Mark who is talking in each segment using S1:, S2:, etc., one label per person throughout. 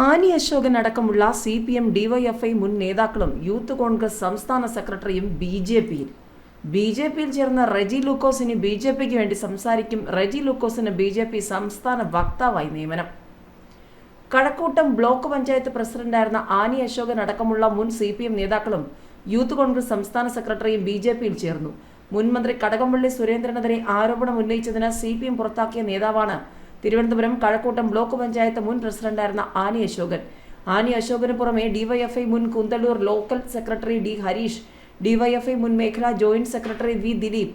S1: Annie Ashokan അടക്കമുള്ള C P M DYFI മുൻ നേതാക്കളും യൂത്ത് കോൺഗ്രസ് സംസ്ഥാന സെക്രട്ടറിയും ബി ജെ പിയിൽ. ബി ജെ പിയിൽ ചേർന്ന റെജി ലൂക്കോസിന് ബി ജെ പിക്ക് വേണ്ടി സംസാരിക്കും റെജി ലൂക്കോസിന് ബി ജെ പി സംസ്ഥാന വക്താവായി നിയമനം. കഴക്കൂട്ടം ബ്ലോക്ക് പഞ്ചായത്ത് പ്രസിഡന്റായിരുന്ന ആനി അശോകൻ അടക്കമുള്ള മുൻ സി പി എം നേതാക്കളും യൂത്ത് കോൺഗ്രസ് സംസ്ഥാന സെക്രട്ടറിയും ബി ജെ പിയിൽ ചേർന്നു. മുൻമന്ത്രി കടകംപള്ളി സുരേന്ദ്രനെതിരെ ആരോപണം ഉന്നയിച്ചതിന് സി പി എം പുറത്താക്കിയ നേതാവാണ് തിരുവനന്തപുരം കഴക്കൂട്ടം ബ്ലോക്ക് പഞ്ചായത്ത് മുൻ പ്രസിഡന്റായിരുന്ന ആനി അശോകൻ. ആനി അശോകന് പുറമെ ഡിവൈഎഫ്ഐ മുൻ Kunthalur local secretary D Harish DYFI മുൻ മേഖലാ joint secretary V Dileep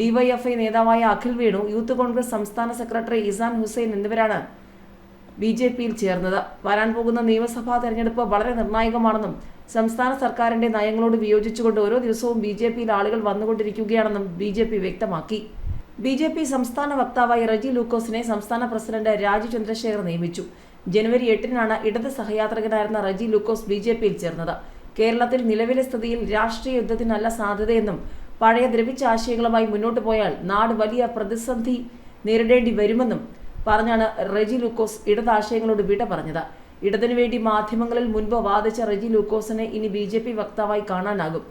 S1: DYFI നേതാവായ അഖിൽ വേണു യൂത്ത് കോൺഗ്രസ് സംസ്ഥാന സെക്രട്ടറി ഇസാൻ ഹുസൈൻ എന്നിവരാണ് ബി ജെ പിയിൽ ചേർന്നത്. വരാൻ പോകുന്ന നിയമസഭാ തെരഞ്ഞെടുപ്പ് വളരെ നിർണായകമാണെന്നും സംസ്ഥാന സർക്കാരിന്റെ നയങ്ങളോട് വിയോജിച്ചുകൊണ്ട് ഓരോ ദിവസവും ബി ജെ പിയിൽ ആളുകൾ വന്നുകൊണ്ടിരിക്കുകയാണെന്നും ബി ജെ പി വ്യക്തമാക്കി. ബി ജെ പി സംസ്ഥാന വക്താവായി റജി ലൂക്കോസിനെ സംസ്ഥാന പ്രസിഡന്റ് രാജു ചന്ദ്രശേഖർ നിയമിച്ചു. ജനുവരി എട്ടിനാണ് ഇടത് സഹയാത്രികനായിരുന്ന റജി ലൂക്കോസ് ബി ജെ പിയിൽ ചേർന്നത്. കേരളത്തിൽ നിലവിലെ സ്ഥിതിയിൽ രാഷ്ട്രീയ യുദ്ധത്തിനല്ല സാധ്യതയെന്നും പഴയ ദ്രവിച്ച ആശയങ്ങളുമായി മുന്നോട്ട് പോയാൽ നാട് വലിയ പ്രതിസന്ധി നേരിടേണ്ടി വരുമെന്നും പറഞ്ഞാണ് റജി ലൂക്കോസ് ഇടത് ആശയങ്ങളോട് വിട പറഞ്ഞത്. ഇടതിനു വേണ്ടി മാധ്യമങ്ങളിൽ മുൻപ് വാദിച്ച റജി ലൂക്കോസിനെ ഇനി ബി വക്താവായി കാണാനാകും.